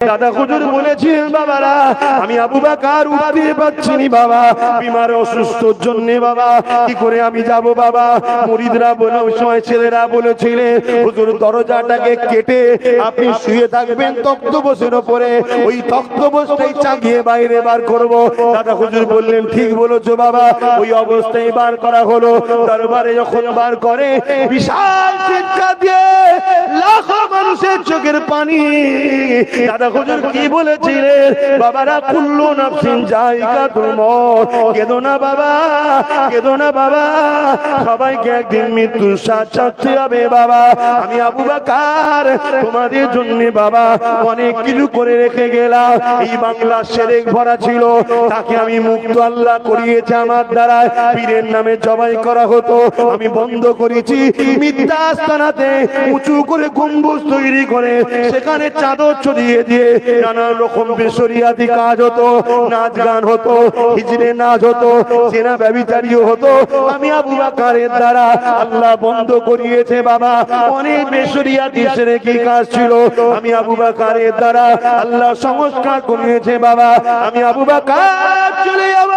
দাদা হুজুর বলেছিলেন বাবারা, আমি আবু বাকার উঠতে পারছি নি বাবা, বিমার অসুস্থর জন্য বাবা, কি করে আমি যাব বাবা? মুরিদরা বলে ওই সময় ছেলেরা বলেছিলেন হুজুর দরজাটাকে কেটে আপনি শুয়ে থাকবেন তক্তবসের ওপরে, ওই তক্তবসটাই চাগিয়ে বাইরে বার করব। দাদা হুজুর বললেন, ঠিক বলেছ বাবা, ওই অবস্থায় বার করা হলো। দরবারে যখন বার করে, বিশাল চিৎকার দিয়ে লাখো মানুষের চোখের পানি, দাদা হুজুর কি বলেছিলেন? বাবারা, কুল্লু নাফসিন জায়গা তোমার কেদো না বাবা, কেদো না বাবা। সবাইকে একদিন স্বাদ চাচ্ছে হবে বাবা। আমি আবু বাকার, তোমাদের জন্য বাবা, অনেক কিছু করে রেখে গেলাম। এই বাংলা সেরেক ভরা ছিল। তাকে আমি মুক্ত আল্লাহ করিয়েছে আমার দ্বারা। পীরের নামে জবাই করা হতো। আমি বন্ধ করেছি। মিথ্যা আস্তানাতে উঁচু করে গম্বুজ তৈরি করে সেখানে চাদর ছড়িয়ে দিয়ে নানা রকম বেসরিয়াতি কাজ হতো, নাচ গান হতো, হিজড়ে নাচ হতো, সেনা ব্যবিচারীও হতো। আমি আবু বাকারের দ্বারা আল্লাহ বন্ধ করিয়েছে, বাবা। অনেক বেসরিয়াতি সেরে কি কাজ ছিল? আমি আবু বাকারের দ্বারা আল্লাহ সংস্কার করিয়েছে, বাবা। আমি আবু বাকার চলে যাব।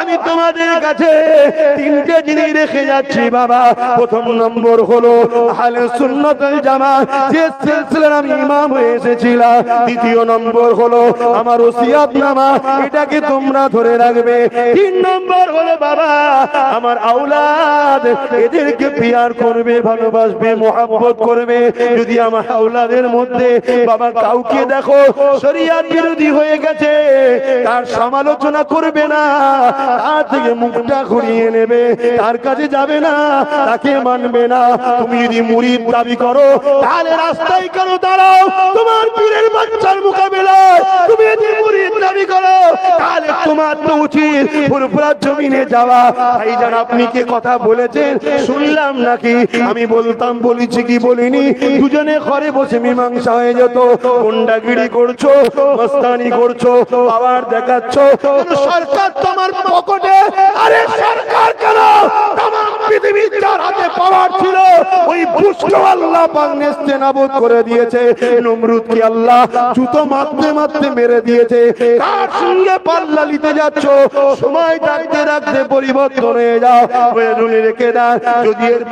আমি তোমাদের কাছে তিনটে জিনিস রেখে যাচ্ছি, বাবা। প্রথম নম্বর হলো, আহলে সুন্নতুল জামাত, যে সিলসিলার আমি ইমাম হয়ে এসেছিলাম। দ্বিতীয় নম্বর হলো আমার ওসিয়াত নামা এটাকে তোমরা ধরে রাখবে। তিন নম্বর হলো বাবা, আমার আওলাদ এদেরকে পিয়ার করবে, ভালোবাসবে মোহাম্মত করবে। যদি আমার আওলাদের মধ্যে বাবা কাউকে দেখো, শরিয়াত বিরোধী হয়ে গেছে, তার সমালোচনা করবে না, তার থেকে মুখটা ঘুরিয়ে নেবে, তার কাছে যাবে না, তাকে মানবে না। তুমি যদি মুরিদ দাবি করো, তাহলে রাস্তায় কেন দাঁড়াও? তোমার পীরের বাচ্চার মোকাবিলায় তুমি যদি মুরিদ দাবি করো। তাহলে তোমার তো উচিত ফুরফুরার জমিনে যাওয়া। ভাইজান আপনি কে কথা বলেছেন? শুনলাম নাকি? আমি বলতাম, বলেছি কি বলিনি? দুজনে ঘরে বসে মীমাংসা হয়ে যেত। গুন্ডাগিরি করছ, মস্তানি করছ আবার দেখাচ্ছ। সরকার তোমার পকেটে আরে সরকার কেন? তামাম পৃথিবীর যার হাতে পাওয়ার ছিল ওই দুষ্ট আল্লাহ নেস্তে নাবুদ করে দিয়েছে। নমরুদ কি আল্লাহ জুতো মারতে মারতে মেরে দিয়েছে। কার সঙ্গে পাল্লা নিতে যাচ্ছ? সময় থাকতে রাখতে পরিবর্তন হয়ে যাও। রেখে যদি এর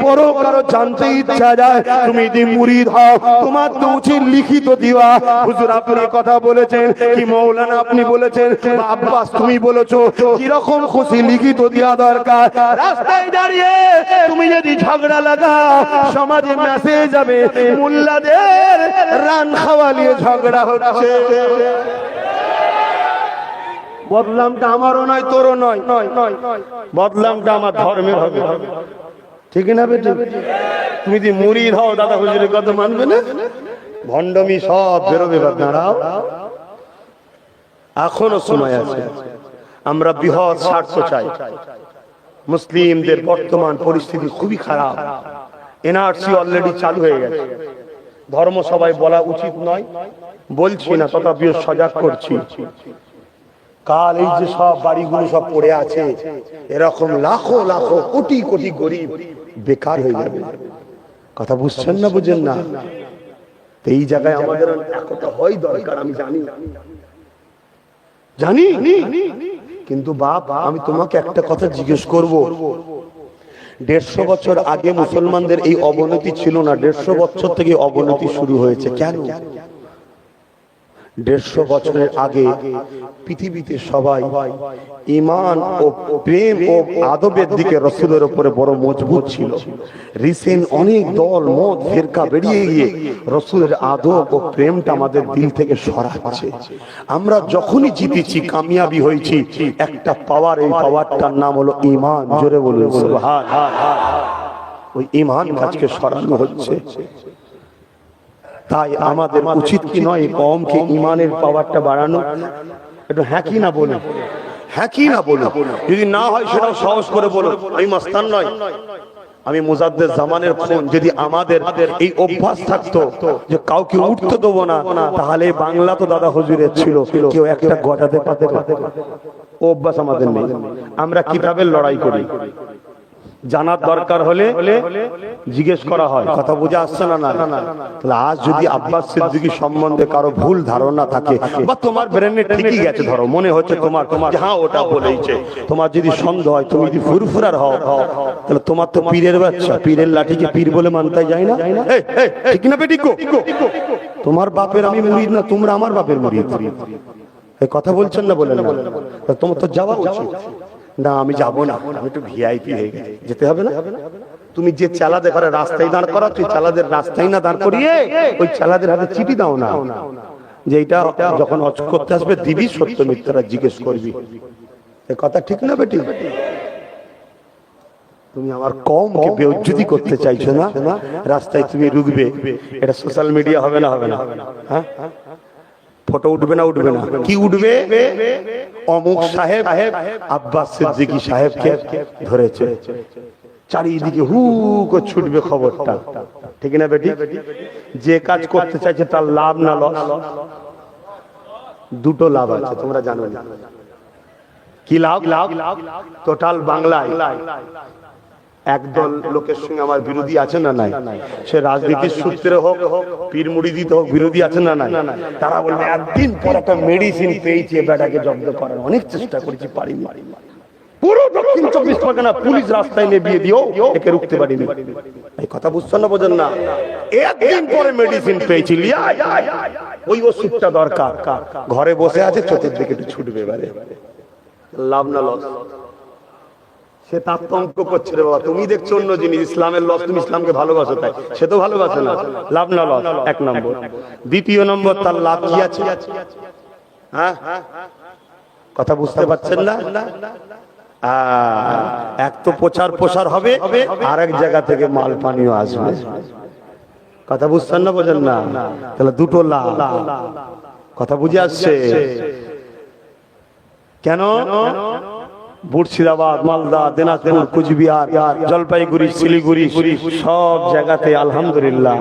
কারও জানতে ইচ্ছা যায়, তুমি যদি মুরিদ হও, তোমার তো উচিত লিখিত দিওয়া। হুজুর আপনি কথা বলেছেন, কি মৌলানা আপনি বলেছেন আব্বাস তুমি বলেছ, কীরকম খুশি লিখিত দেওয়া দরকার? রাস্তায় দাঁড়িয়ে তুমি যদি ঝগড়া লাগাও সমাজে মেসেজ যাবে, মোল্লাদের রান খাওয়ালিয়ে ঝগড়া হচ্ছে। বদলামটা আমারও নয়, তোরও নয়। নয় নয় বদলামটা আমার ধর্মের হবে। ঠিক না বেটি? তুমি যদি মুড়ি হও, দাদা হুজুরের কথা মানবে না? ভণ্ডমি সব বেরোবে দাঁড়াও। এখনও সময় আছে। আমরা বৃহৎ স্বার্থ চাই। মুসলিমদের বর্তমান পরিস্থিতি খুবই খারাপ। এনআরসি অলরেডি চালু হয়ে গেছে। ধর্ম সবাই বলা উচিত নয়, বলছি না, তথাপিও সজাগ করছি। কাল এই যে সব বাড়িগুলো সব পড়ে আছে, এরকম লাখো লাখো কোটি কোটি গরিব বেকার হয়ে যাবে। কথা বুঝছেন না, বুঝেন না? এই জায়গায় আমাদের একটা হয় দরকার, আমি জানি। জানি? কিন্তু বাপ, আমি তোমাকে একটা কথা জিজ্ঞেস করব। দেড়শো বছর আগে মুসলমানদের এই অবনতি ছিল না, দেড়শো বছর থেকে অবনতি শুরু হয়েছে। কেন? দেড়শো বছরের আগে পৃথিবীতে সবাই ইমান ও প্রেম ও আদবের দিকে রসুলের উপরে বড় মজবুত ছিল। রিসেন্ট অনেক দল, মত, ফেরকা বেরিয়ে গিয়ে রসুলের আদব ও প্রেমটা আমাদের দিল থেকে সরাচ্ছে। আমরা যখনই জিতেছি, কামিয়াবি হয়েছি, একটা পাওয়ার, এই পাওয়ারটার নাম হলো ইমান জোরে বলুন ওই ইমান কাজকে সরানো হচ্ছে। তাই আমাদের উচিত কি নয় কমকে ইমানের পাওয়ারটা বাড়ানো একটু হ্যাঁ কি না বলুন হ্যাঁ কি না বলুন যদি না হয় সেটাও সহজ করে বলুন আমি মস্তান নয় আমি মুজাদ্দের জামানের ফোন যদি আমাদের এই অভ্যাস থাকতো যে কাউকে উঠতে দেবো না তাহলে বাংলা তো দাদা হুজুরের ছিল কেউ একটা গজাতে পাতে অভ্যাস আমাদের নেই আমরা কিতাবের লড়াই করি জানার দরকার হলে জিজ্ঞেস করা হয় কথা বোঝা আসছে না না তাহলে আজ যদি আব্বাস সিদ্দিকী সম্বন্ধে কারও ভুল ধারণা থাকে বা তোমার ব্রেনে ঠিকই গেছে ধরো মনে হচ্ছে তোমার তোমার হ্যাঁ ওটা বলেইছে তোমার যদি সন্দেহ হয় তুমি যদি ফুরফুরার হও তাহলে তোমার তো পীরের বাচ্চা পীরের লাঠিকে পীর বলে মানতে যায় না ঠিক না বেটি গো? তোমার বাপের আমি মুরিদ না তোমরা আমার বাপের মুরিদ এই কথা বলছেন না বলে না তোমার তো যাওয়া উচিত না, আমি যাব না। আমি একটু ভিআইপি হয়ে গেছি। যেতে হবে না? তুমি যে চালাদের ঘরে রাস্তায় দাঁড় করা তুই চালাদের রাস্তায় না দাঁড় করিয়ে ওই চালাদের হাতে চিঠি দাও না। যে এটা যখন অচ করতে আসবে, দিবি সত্য মিথ্যারা জিজ্ঞেস করবি। কথা ঠিক না বেটি? তুমি আমার কম বেউজ্জুতি করতে চাইছো না? রাস্তায় তুমি রুকবে এটা সোশ্যাল মিডিয়া হবে না হবে না। হ্যাঁ? ফটো উঠবে না। উঠবে না। কি উঠবে? অমুক সাহেব আব্বাস সিদ্দিকী সাহেবকে ধরেছে। চারিদিকে হু করে ছুটবে খবরটা। ঠিক না বেটি? যে কাজ করতে চাইছে তার লাভ না লস। দুটো লাভ আছে তোমরা জানো। না। কি লাভ? লাভ? টোটাল বাংলায়। একদল লোকের সঙ্গে আমার বিরোধী আছে না নাই? সে রাজনীতির সূত্রে হোক, পীর মুড়িদিতে হোক, বিরোধী আছে না নাই? তারা বলবে, একদিন পর একটা মেডিসিন পেয়েছি বেটাকে জব্দ করার। অনেক চেষ্টা করেছি, পারিনি। পুরো দক্ষিণ চব্বিশ পরগনা পুলিশ রাস্তায় নেবিয়ে দিও একে রুখতে এই কথা বুঝছ না, বোঝেন না? একদিন পরে মেডিসিন পেয়েছি ওই ওষুধটা দরকার। ঘরে বসে আছে, চোখের দিকে একটু ছুটবে এবারে। লাভ না লস সে তাত্তঙ্ক করছে রে বাবা। তুমি দেখছ অন্য জিনিস, ইসলামের লস, তুমি ইসলামকে ভালোবাসো তাই। সে তো ভালোবাসে না। লাভ না লস, এক নম্বর। দ্বিতীয় নম্বর, তার লাভ কি আছে? হ্যাঁ? কথা বুঝতে পারছেন না? এক তো প্রচার প্রসার হবে আর এক জায়গা থেকে মাল পানিও আসবে। কথা বুঝছেন না বোঝেন না? তাহলে দুটো লাভ। কথা বুঝে আসছে? কেন? মুর্শিদাবাদ, মালদা, দিনাজপুর, কুচবিহার, জলপাইগুড়ি, শিলিগুড়ি, সব জায়গাতে আলহামদুলিল্লাহ।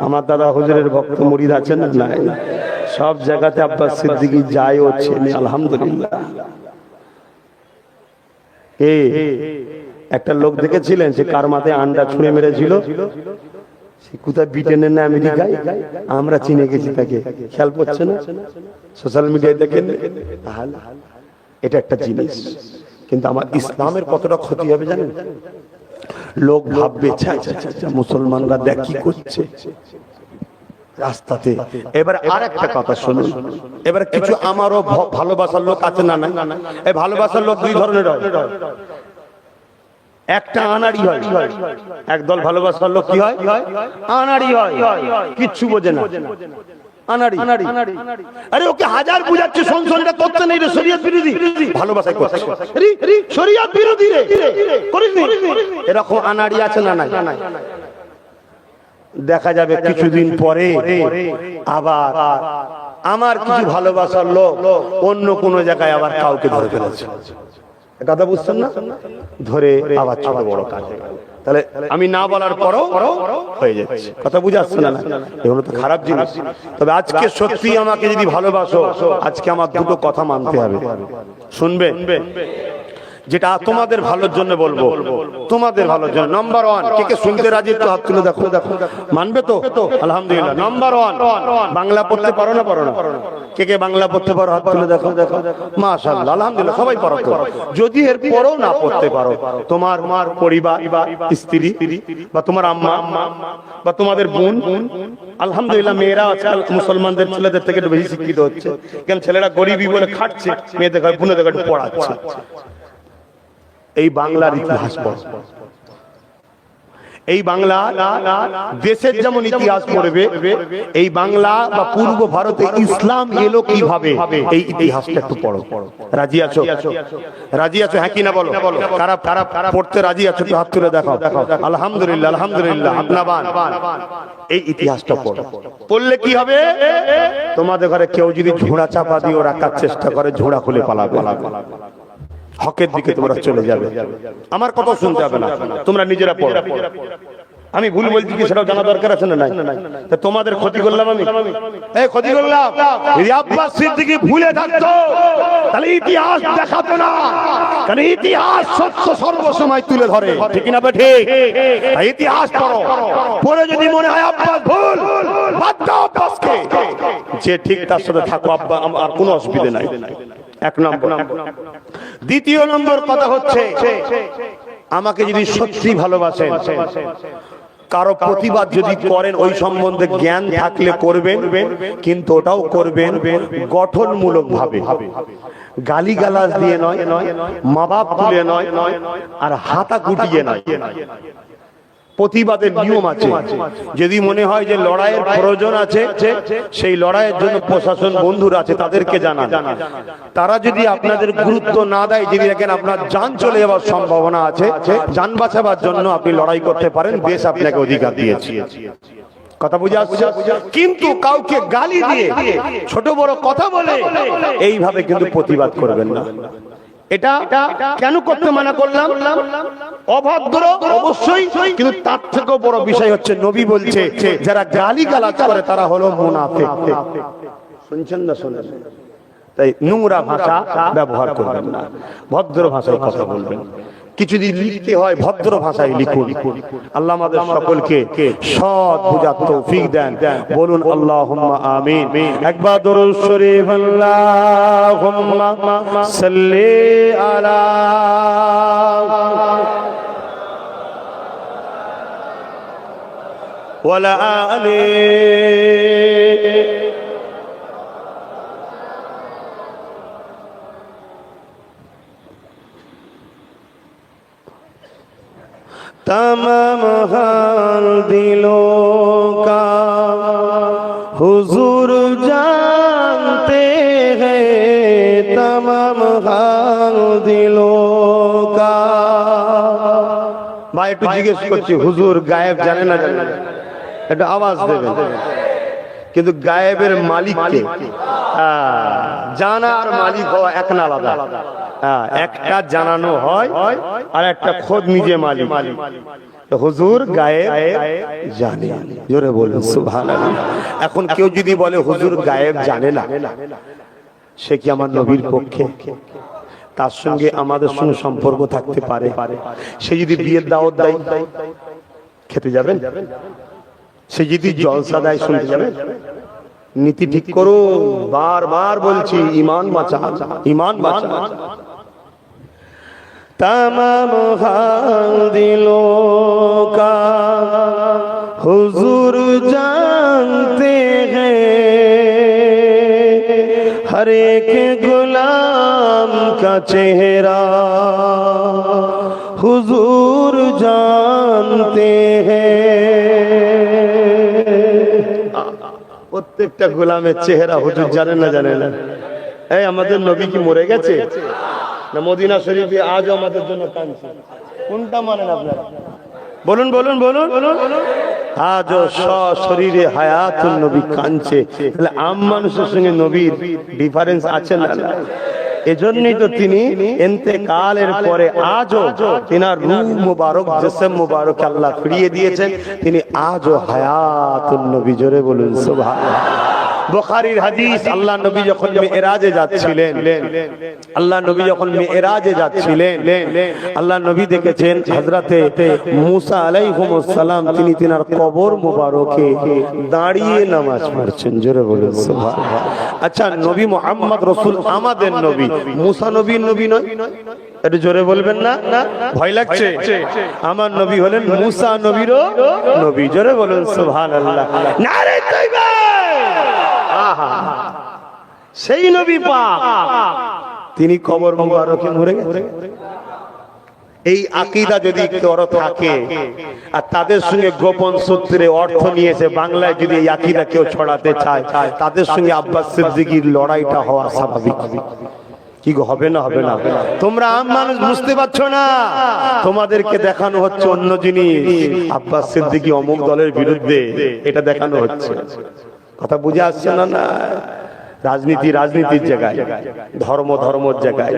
আমার দাদা হুজুরের ভক্ত মুরিদ আছেন না? সব জায়গাতে আব্বাস সিদ্দিকি যায় ছেলে আলহামদুলিল্লাহ। এ, একটা লোক দেখেছিলেন সে কার মাথায় আন্ডা ছুঁড়ে মেরেছিল? সে কোথায় ব্রিটেনের না আমেরিকায়? আমরা চিনে গেছি তাকে। খেয়াল করছে না? সোশ্যাল মিডিয়ায় দেখেন। এটা একটা জিনিস। কিন্তু আমার ইসলামের কতটা ক্ষতি হবে জানেন? লোক ভাববে "ছ্যা, ছ্যা, ছ্যা, ছ্যা, মুসলমানরা দেখ কি করছে। রাস্তাতে। এবার আর একটা কথা শুনুন। এবার কিছু আমারও ভালোবাসার লোক আছে না না এই ভালোবাসার লোক দুই ধরনের হয়। একটা আনাড়ি হয়। একদল ভালোবাসার লোক কি হয়? আনাড়ি হয়। কিচ্ছু বোঝে না। আনাড়ি। আরে ওকে হাজার বুঝাচ্ছে সংসদটা করতে নেই রে শরীয়ত বিরোধী। ভালোবাসায় করছে। রি, রি, শরীয়ত বিরোধী রে। করিস নি? এরকম আনাড়ি আছে না নাই? দেখা যাবে কিছুদিন পরে আবার আমার কিছু ভালোবাসার লোক অন্য কোন জায়গায় আবার কাউকে ধরে ফেলেছে। কথা বুঝছেন না? ধরে আবার ছোট বড় কাজ। তাহলে আমি না বলার পরও হয়ে যাচ্ছে। কথা বুঝে আসছে না? এগুলো তো খারাপ জিনিস। তবে আজকে সত্যি আমাকে যদি ভালোবাসো আজকে আমার দুটো কথা মানতে হবে। শুনবে? যেটা তোমাদের ভালোর জন্য বলব। তোমাদের ভালোর জন্য। নাম্বার ওয়ান কে কে শুনতে রাজি তো হাত তুলে দেখো। দেখো মানবে তো? আলহামদুলিল্লাহ। নাম্বার ওয়ান বাংলা পড়তে পারো না পারো না? কে কে বাংলা পড়তে পারো হাত তুলে দেখো। দেখো মাশাআল্লাহ আলহামদুলিল্লাহ সবাই পারো তো। যদি এর পরেও না পড়তে পারো তোমার তোমার পরিবার স্ত্রী বা তোমার আম্মা বা তোমাদের বোন আলহামদুলিল্লাহ মেয়েরা আজকাল মুসলমানদের ছেলেদের থেকে একটু বেশি শিক্ষিত হচ্ছে। কেন ছেলেরা গরিবই বলে খাটছে মেয়েদের বোনেদের পড়াচ্ছে। এই বাংলার ইতিহাস পড়। এই বাংলা দেশের যেমন ইতিহাস পড়বে, এই বাংলা বা পূর্ব ভারতে ইসলাম এলো কীভাবে? এই ইতিহাসটা একটু পড়ো। রাজি আছো? রাজি আছো? হ্যাঁ কি না বলো? কারা কারা পড়তে রাজি আছো একটু হাত তুলে দেখাও। আলহামদুলিল্লাহ আলহামদুলিল্লাহ আপনাবান এই ইতিহাসটা পড়ো। পড়লে কি হবে? তোমাদের ঘরে কেউ যদি ঝোড়া চাপা দিয়ে রাখার চেষ্টা করে, ঝোড়া খুলে পালাবে। হকের দিকে তোমরা চলে যাবে। আমার কথা শুনতে হবে না। তোমরা নিজেরা পড়ো। আমি ভুল বলছি কি সেটাও জানা দরকার আছে না? নাই। তোমাদের ক্ষতি করলাম আমি? এই ক্ষতি করলাম। যদি আব্বাস সিদ্দিকী ভুলে থাকতো তাহলে ইতিহাস দেখাতো না। কারণ ইতিহাস সত্য সর্বসময় তুলে ধরে। ঠিক না বে ঠিক? ইতিহাস পড়ো। পড়ে যদি মনে হয় আব্বাস ভুল বাদ দাও আব্বাসকে। যে ঠিক তার সাথে থাকো আব্বা আর কোনো অসুবিধা নাই। এক নম্বর। দ্বিতীয় নম্বর কথা হচ্ছে, আমাকে যদি সত্যি ভালোবাসেন, কারও প্রতিবাদ যদি করেন, ওই সম্বন্ধে জ্ঞান থাকলে করবেন, কিন্তু ওটাও করবেন গঠনমূলক ভাবে গালি গালাজ দিয়ে নয় মা বাপ তুলে নয়, আর হাতা গুটিয়ে নয়। প্রতিবাদের নিয়ম আছে। যদি মনে হয় যে লড়াইয়ের প্রয়োজন আছে সেই লড়াইয়ের জন্য প্রশাসন বন্ধুরা আছে তাদেরকে জানান। তারা যদি আপনাদের গুরুত্ব না দেয় যদি দেখেন আপনার যান চলে যাওয়ার সম্ভাবনা আছে যান বাঁচাবার জন্য আপনি লড়াই করতে পারেন দেশ আপনাকে অধিকার দিয়েছে। কথা বুঝে আসছে? কিন্তু কাউকে গালি দিয়ে ছোট বড় কথা বলে এইভাবে কিন্তু প্রতিবাদ করবেন না। এটা কেন করতে মানা করলাম? অভদ্র, অবশ্যই, কিন্তু তার থেকেও বড় বিষয় হচ্ছে নবী বলছে, যারা গালি গালাজ করে তারা হলো মুনাফে শুনছেন না শুনেন? তাই নোংরা ভাষা ব্যবহার করবেন না। ভদ্র ভাষায় কথা বলবেন। কিছু যদি লিখতে হয়, ভদ্র ভাষায় লিখুন। আল্লাহ আমাদের সকলকে সৎ বুঝার তৌফিক দেন। বলুন, আল্লাহুম্মা আমিন। একবার দরুদ শরীফ, আল্লাহুম্মা সাল্লি আলা ওয়ালা আলি तमाम हाल दिलों का हुजूर जानते हैं तमाम हाल दिलों का ভাই একটু জিজ্ঞেস করছি হুজুর গায়েব জানে না জানে না? একটু আওয়াজ দেবেন কিন্তু গায়েবের মালিক কে হ্যাঁ, জানা আর মালিক হওয়া এক না আলাদা হ্যাঁ, একটা জানানো হয় আর একটা খোদ নিজে মালিক। হুজুর গায়ে জানে। জোরে বলুন সুবহানাল্লাহ। এখন কেউ যদি বলে হুজুর গায়েব জানে না সে কি আমার নবীর পক্ষে? তার সঙ্গে আমাদের সঙ্গে সম্পর্ক থাকতে পারে। সে যদি বিয়ের দাওয়াত দেয় খেতে যাবেন? সে যদি জলসা দেয় শুনতে যাবেন? নীতি ঠিক করো বারবার বলছি ইমান বাঁচা ইমান বাঁচা तमाम हाल दिलों का हुजूर जानते हैं हर एक गुलाम का चेहरा हुजूर जानते हैं প্রত্যেকটা গোলামের চেহারা হুজুর জানেন না জানেন না এই আমাদের নবী কি মরে গেছে না মদিনা শরীফে আজও আমাদের জন্য কাঁদছে। কোনটা মানেন আপনারা? বলুন বলুন বলুন বলুন। আজও শরীরে হায়াতুল নবী কাঁদছে। তাহলে আম মানুষের সঙ্গে নবীর ডিফারেন্স আছে না? এজন্যই তো তিনি এতেকালের পরে আজও তিনার রূহ মুবারক, জিসম মুবারক আল্লাহ ফিরিয়ে দিয়েছেন। তিনি আজও হায়াতুল নবী, জোরে বলুন, সুবহানাল্লাহ। বুখারীর হাদিস, আল্লাহ নবী যখন মেরাজে যাচ্ছিলেন, আল্লাহ নবী যখন মেরাজে যাচ্ছিলেন, আল্লাহ নবী দেখেছেন হযরতে মুসা আলাইহিস সালাম, তিনি তিনার কবর মোবারকে দাঁড়িয়ে নামাজ পড়ছেন। জোরে বলুন, সুবহানাল্লাহ। আচ্ছা নবী মুহাম্মদ রাসূল আমাদের নবী, মুসা নবীর নবী নয়? একটু জোরে বলবেন না? ভয় লাগছে? আমার নবী হলেন মুসা নবীরও নবী। জোরে বলুন, সুবহানাল্লাহ। নারে তাইবা সেই নবী পাক। তিনি কবর মুবারকে মরে গেছে এই আকিদা যদি কারও থাকে, আর তাদের সঙ্গে গোপন সূত্রে অর্থ নিয়েছে, বাংলায় যদি এই আকিদা কেউ ছড়াতে চায়, তাদের সঙ্গে আব্বাস সিদ্দিকীর লড়াইটা হওয়া স্বাভাবিক। কি হবে না হবে না। তোমরা আম মানুষ, বুঝতে পারছ না? তোমাদেরকে দেখানো হচ্ছে অন্য জিনিস। আব্বাস সিদ্দিকী অমুক দলের বিরুদ্ধে এটা দেখানো হচ্ছে। কথা বুঝে আসছে না না? রাজনীতি রাজনীতির জায়গায়, ধর্ম ধর্মর জায়গায়।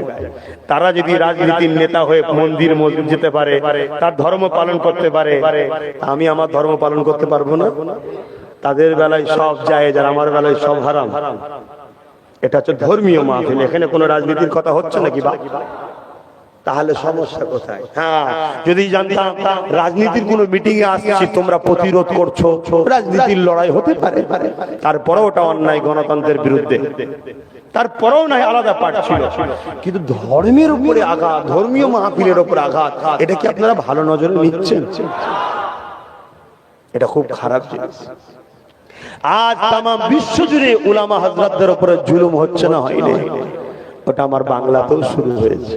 তারা যদি রাজনীতির নেতা হয়ে মন্দির মসজিদ যেতে পারে, তার ধর্ম পালন করতে পারে আমি আমার ধর্ম পালন করতে পারব না। তাদের বেলায় সব যায় যার আমার বেলায় সব হারাম। এটা হচ্ছে ধর্মীয় মাহফিল। এখানে কোনো রাজনীতির কথা হচ্ছে নাকি বা? তাহলে সমস্যা কোথায়? হ্যাঁ। যদি জানতাম রাজনীতির কোনো মিটিং এ আসছি তোমরা প্রতিরোধ করছ রাজনীতির লড়াই হতে পারে। তারপরেও ওটা অন্যায় গণতন্ত্রের বিরুদ্ধে। তারপরেও নাই আলাদা পাঠ ছিল। কিন্তু ধর্মের উপরে আঘাত ধর্মীয় মাহফিলের উপর আঘাত এটা কি আপনারা ভালো নজরে নিচ্ছেন? এটা খুব খারাপ জিনিস। আজ তাম বিশ্ব জুড়ে উলামা হজরতদের উপরে জুলুম হচ্ছে না হয়নি ওটা আমার বাংলাতেও শুরু হয়েছে।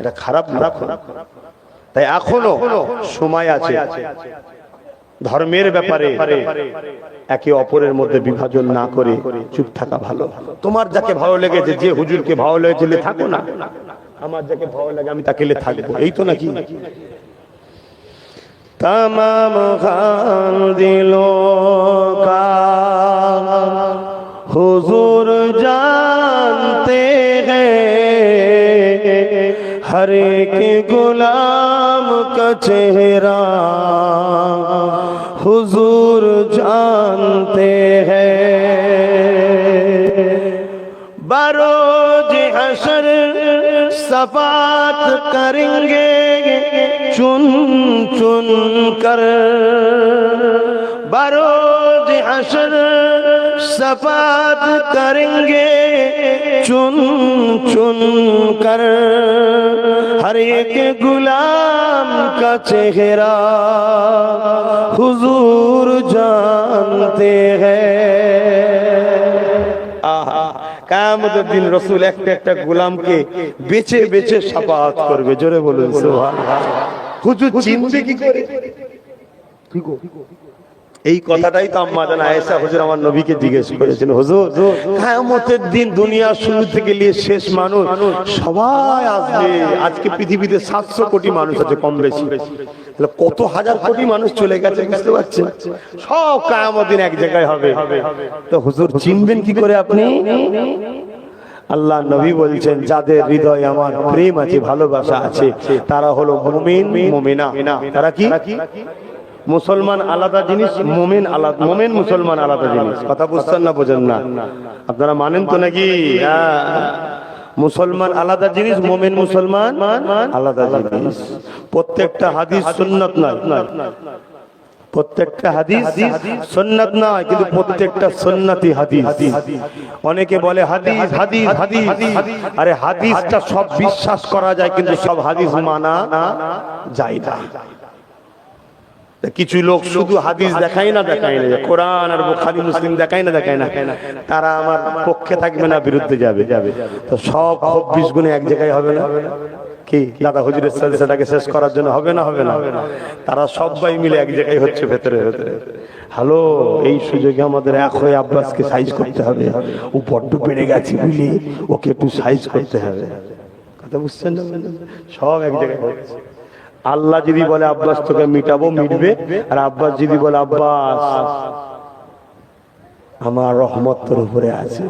এটা খারাপ না। তাই এখনও সময় আছে। ধর্মের ব্যাপারে একে অপরের মধ্যে বিভাজন না করে চুপ থাকা ভালো। তোমার যাকে ভালো লেগেছে যে হুজুরকে ভালো লেগেছে থাকো না। আমার যাকে ভালো লাগে আমি তাকে থাকব। এই তো নাকি? তাম দিল হুজুর জানতে গে ہر ایک غلام کا چہرہ حضور جانتے ہیں بروج حشر صفات کریں گے چن چن کر بروج حشر सफात करेंगे चुन चुन कर हर एक गुलाम का चेहरा हुजूर जानते हैं আহা কায়ামতের দিন রসুল একটা একটা গোলামকে বেছে বেছে সাফাত করবে জোরে বলুন সুবহানাল্লাহ হুজুর চিনবে কি করে এই কথাটাই তো আম্মা জান আয়েশা হুজুর আমার নবীকে জিজ্ঞেস করেছেন হুজুর, কিয়ামতের দিন দুনিয়া শুরু থেকে নিয়ে শেষ মানুষ সবাই আসবে। আজকে পৃথিবীতে 700 কোটি মানুষ আছে কম বেশি। তাহলে কত হাজার কোটি মানুষ চলে গেছে বুঝতে পারছেন? সব কিয়ামত দিন এক জায়গায় হবে। তো হুজুর, চিনবেন কি করে আপনি? আল্লাহ নবী বলছেন, যাদের হৃদয়ে আমার প্রেম আছে, ভালোবাসা আছে, তারা হলো মুমিন, মুমিনা। তারা কি? মুসলমান আলাদা জিনিস, মোমেন আলাদা, মোমেন মুসলমান আলাদা জিনিস। কথা বুঝছেন না, বোঝেন না? আপনারা মানেন তো নাকি। মুসলমান আলাদা জিনিস, মোমেন মুসলমান আলাদা জিনিস। প্রত্যেকটা হাদিস সুন্নত নয়। প্রত্যেকটা হাদিস সুন্নাত নয়, কিন্তু প্রত্যেকটা সুন্নতি হাদিস। অনেকে বলে হাদিস হাদিস হাদিস। আরে হাদিসটা সব বিশ্বাস করা যায়, কিন্তু সব হাদিস মানা যায় না। কিছু লোক শুধু হাদিস দেখাই না দেখাই না। কোরআন আর বুখারী মুসলিম দেখাই না দেখাই না। তারা আমার পক্ষে থাকবে না, বিরুদ্ধে যাবে। যাবে তো সব চব্বিশ গুণে এক জায়গায় হবে না? কি? দাদা হুজুরের সাথে সেটাকে শেষ করার জন্য হবে না হবে না? তারা সবাই মিলে এক জায়গায় হচ্ছে ভেতরে ভেতরে। হ্যালো, এই সুযোগে আমাদের এক হয়ে আব্বাসকে সাইজ করতে হবে। ও বড্ড বেড়ে গেছে বুঝলি? ওকে একটু সাইজ করতে হবে। কথা বুঝছেন সব এক জায়গায় হচ্ছে। আল্লাহ যদি বলে আব্বাস তোকে মিটাবো, মিটবে। আর আব্বাস যদি বলে, আব্বাস, আমার রহমত তোর উপরে আছে।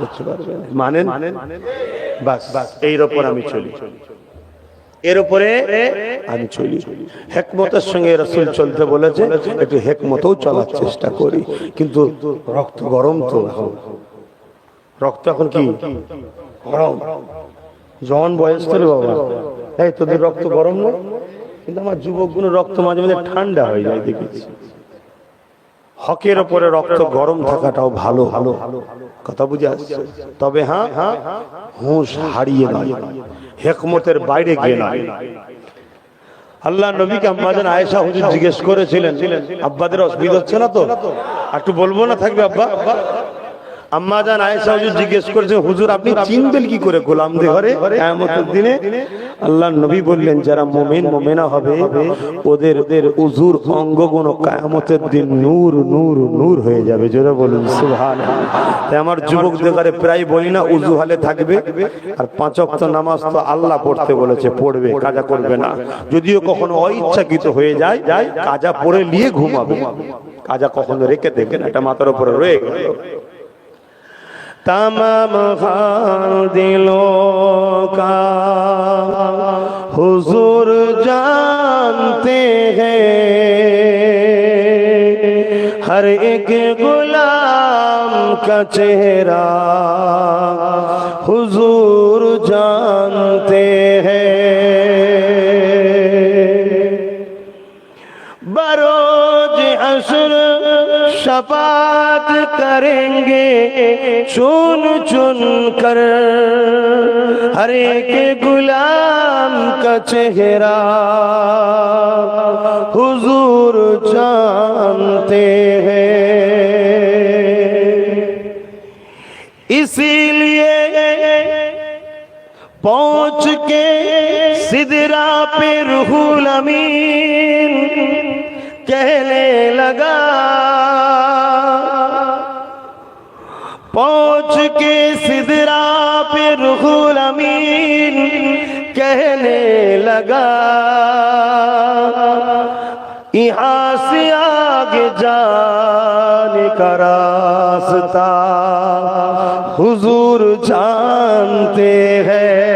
করতে পারবে মানেন? বাস, এর ওপর আমি চলি। এর উপরে আমি চলি। হেকমতের সঙ্গে রসুল চলতে বলেছে, একটু হেকমতও চলার চেষ্টা করি। কিন্তু রক্ত গরম তো। রক্ত এখন কি? গরম। জন বয়স তো রে বাবা। এই তোদের রক্ত গরম না কিন্তু আমার যুবকগুলো রক্ত মাঝে মাঝে ঠান্ডা হয়ে যায় দেখেছি। হকের ওপরে রক্ত গরম থাকাটাও ভালো ভালো কথা বুঝে আসছে? তবে হ্যাঁ হ্যাঁ হুঁশ হারিয়ে নয় হেকমতের বাইরে গিয়ে নয় আল্লাহ নবীকে আম্মাজান আয়েশা হুজুর জিজ্ঞেস করেছিলেন আব্বাদের অসুবিধা হচ্ছে না তো? একটু বলব না থাকবে আব্বা? আম্মাজান আয়েশা হুজুর জিজ্ঞেস করেছেন হুজুর আপনি চিনবেন কি করে গোলামদের ঘরে কিয়ামতের দিনে আল্লাহ নবী বললেন যারা মুমিন মুমিনা হবে ওদের ওদের উজুর অঙ্গগুলো কিয়ামতের দিন নূর নূর নূর হয়ে যাবে। জোরে বলুন সুবহানাল্লাহ। তাই আমার যুবকদের ঘরে প্রায় বলি না উজু হালে থাকবে। আর পাঁচ ওয়াক্ত নামাজ তো আল্লাহ পড়তে বলেছে পড়বে কাজা করবে না। যদিও কখনো অইচ্ছাকৃত হয়ে যায় কাজা পড়ে নিয়ে ঘুমাবে। কাজা কখনো রেখে দেখে না এটা মাথার উপরে রয়ে গেল। तमाम हाल दिलों का हुजूर जानते हैं हर एक गुलाम का चेहरा हुजूर जानते हैं شفاعت کریں گے چن چن کر۔ ہر ایک گلام کا چہرہ حضور جانتے ہیں۔ اسی لیے پہنچ کے سدرا پہ روح الامین کہنے لگا پہنچ کے سدرا پہ رخ الامین کہنے لگا، یہاں سے آگے جانے کا راستہ حضور جانتے ہیں۔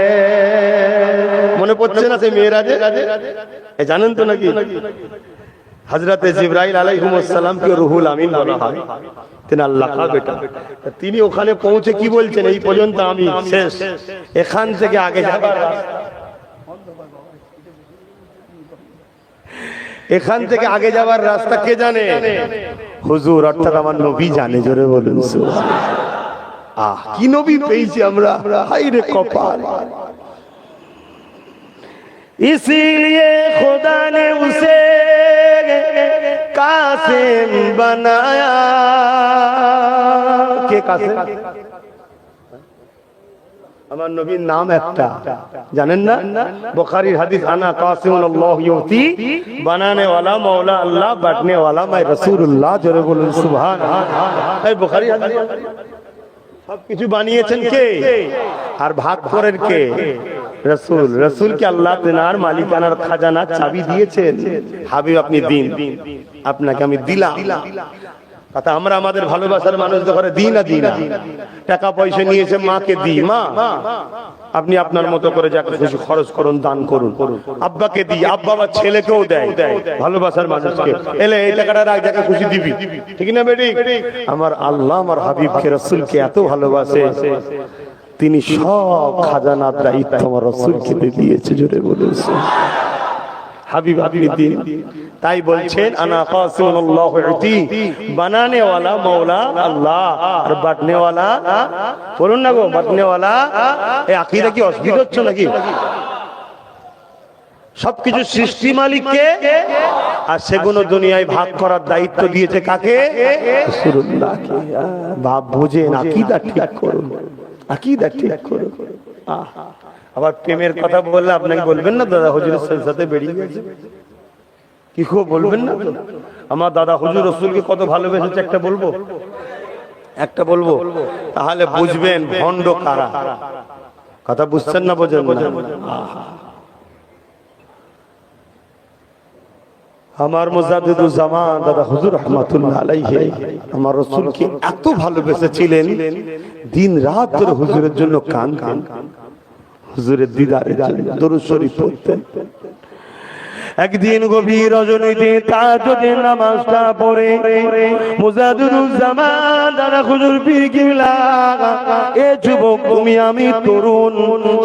منے پوچھے نا سے میرا جے اے جانن تو نکی حضرت زبرائیل علیہ السلام کے روح الامین بنا ہاں আল্লাহ কা বেটা তা তিনি ওখানে পৌঁছে কি বলছেন এই পর্যন্ত আমি শেষ এখান থেকে আগে যাবার এখান থেকে আগে যাওয়ার রাস্তা কে জানে হুজুর অর্থাৎ আমার নবী জানে জোরে বলুন সুবহানাল্লাহ। আহ কি নবী পেয়েছি আমরা হাই রে কপাল इसीलिए खुदा ने उसे कासिम बनाया কে কাসিম আমার নবীর নাম একটা। জানেন না? বুখারীর হাদিস, আনা কাসিমুল্লাহ ইউতি বানানে ওয়ালা মাওলা আল্লাহ বাটনে ওয়ালা মাই রাসূলুল্লাহ। জোরে বলুন সুবহান এই বুখারীর হাদিস, সব কিছু বানিয়েছেন কে? আর ভাগ করেন কে? রসুল। রসুলকে আল্লাহ তেনার মালিকানার খাজানা চাবি দিয়েছেন? হাবিব, আপনি দিন। আপনাকে আমি দিলাম। কথা আমরা আমাদের ভালোবাসার মানুষদের ঘরে দিই না দিই না? টাকা পয়সা নিয়েছে মাকে দিই, মা। আপনি আপনার মতো করে যাকে খুশি খরচ করুন, দান করুন। আব্বাকে দিই, আব্বা বা ছেলেকেও দেয়। দেয় ভালোবাসার মানুষকে। এলে এই টাকাটা রাখ, যাকে খুশি দিবি। ঠিক না, বেটি? আমার আল্লাহ, আমার হাবিবকে, রসুলকে এত ভালোবাসে। তিনি সব খাজানা দায়িত্ব আমার রসুলকে দিয়ে দিয়েছে, জোরে বলেছে হাবিব আপনি দিন তাই বলছেন, আনা কাসিমুল্লাহ ইতি বানানে ওয়ালা মৌলা আল্লাহ, আর বাটনে ওয়ালা বলুন না গো বাটনে ওয়ালা এই আকীদা কি অসুবিধা হচ্ছে নাকি? সবকিছু সৃষ্টি মালিককে আর সেগুলো দুনিয়ায় ভাগ করার দায়িত্ব দিয়েছে কাকে? ভাব বুঝেন, আকীদা ঠিক করুন। আকীদা ঠিক করুন। আহ। আবার প্রেমের কথা বললে আপনাকে বলবেন না দাদা হুজুরের সাথে বেরিয়ে গেছে। কি খুব বলবেন না? আমার দাদা হুজুর রসুলকে কত ভালোবেসেছে একটা বলব? একটা বলব। তাহলে বুঝবেন ভণ্ড কারা। কথা বুঝছেন না বোঝেন না। আমার জামান দাদা হুজুর রহমাতুল্লাহ আলাইহি আমার রাসূলকে এত ভালোবেসেছিলেন দিন রাত ধরে হুজুরের জন্য কান কান। কান। হুজুরের দিদারে দরুদ শরীফ পড়তেন। একদিন গভীর রজনীতে তাহাজ্জুদের নামাজটা পড়ে। মুজাদুরুজ্জামান দাদা হুজুর পীর কিবলা, এ যুবক তুমি আমি তরুণ,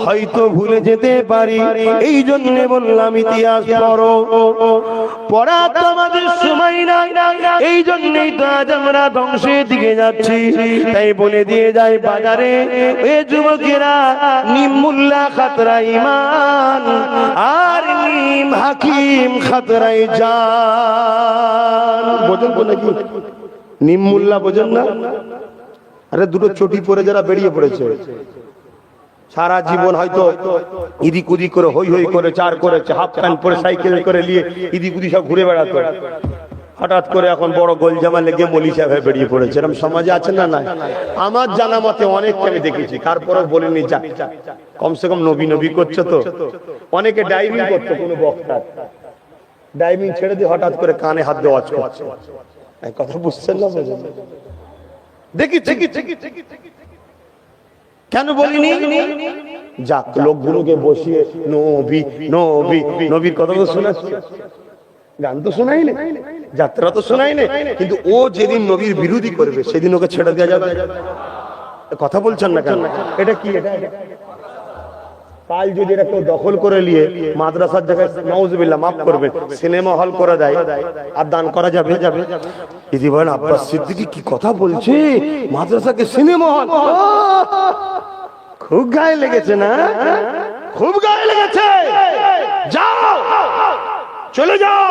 হয়তো ভুলে যেতে পারি। এই জন্য বললাম, ইতিহাস পড়ো। পড়া তো আমাদের সময় নাই এই জন্যই তো আজ আমরা ধ্বংসের দিকে যাচ্ছি। তাই বলে দিয়ে যাই বাজারে, এ যুবকেরা, নিমুল্লা খাতরা ইমান, আর নিম হাকিম খাতরাই জান বোঝেন তো নাকি? নিমুল্লা বোঝেন না? আরে দুটো চটি পরে যারা বেরিয়ে পড়েছে। সারা জীবন হয়তো ইদিক উদিক করে হই হই করে চার করেছে, হাফ প্যান্ট পরে সাইকেল করে নিয়ে ইদিক উদিক সব ঘুরে বেড়াতো। হঠাৎ করে এখন বড় গোল জামা লেগে মলিশা হয়ে বেরিয়ে পড়েছে। এরকম সমাজে আছে না নাই? আমার জানা মতে অনেককে আমি দেখেছি তারপরেও বলিনি যা। কমসে কম নবী নবী করছে তো। অনেকে ডাইভিং করছে কোনো বক্তা। ডাইভিং ছেড়ে দিয়ে হঠাৎ করে কানে হাত দিয়ে ওয়াচ করছে। কথা বুঝছেন না? দেখি দেখি কেন বলিনি? যাক, লোকগুলোকে বসিয়ে নবী নবী, নবীর কথা তো শোনাচ্ছি গান তো শোনাই না। যাত্রা তো শোনাই না, কিন্তু ও যেদিন নবীর বিরোধী করবে, সেদিন ওকে ছেড়ে দেওয়া যাবে। কথা বলছেন না কেন? এটা কি? এটা? কাল যদি এটা কেউ দখল করে নিয়ে মাদ্রাসার জায়গায়, নাউজুবিল্লাহ, মাফ করবে সিনেমা হল করে দেয়, আর দান করা যাবে। যাবে দিদি বলেন, আব্বাস সিদ্দিকি কি কথা বলছে? মাদ্রাসাকে সিনেমা হল। খুব গায়ে লেগেছে না? খুব গায়ে লেগেছে। যাও, চলে যাও।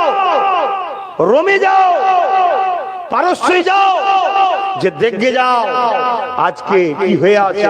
রোমে যাও পারস্যে যাও যে দেখে যাও আজকে কি হয়ে আছে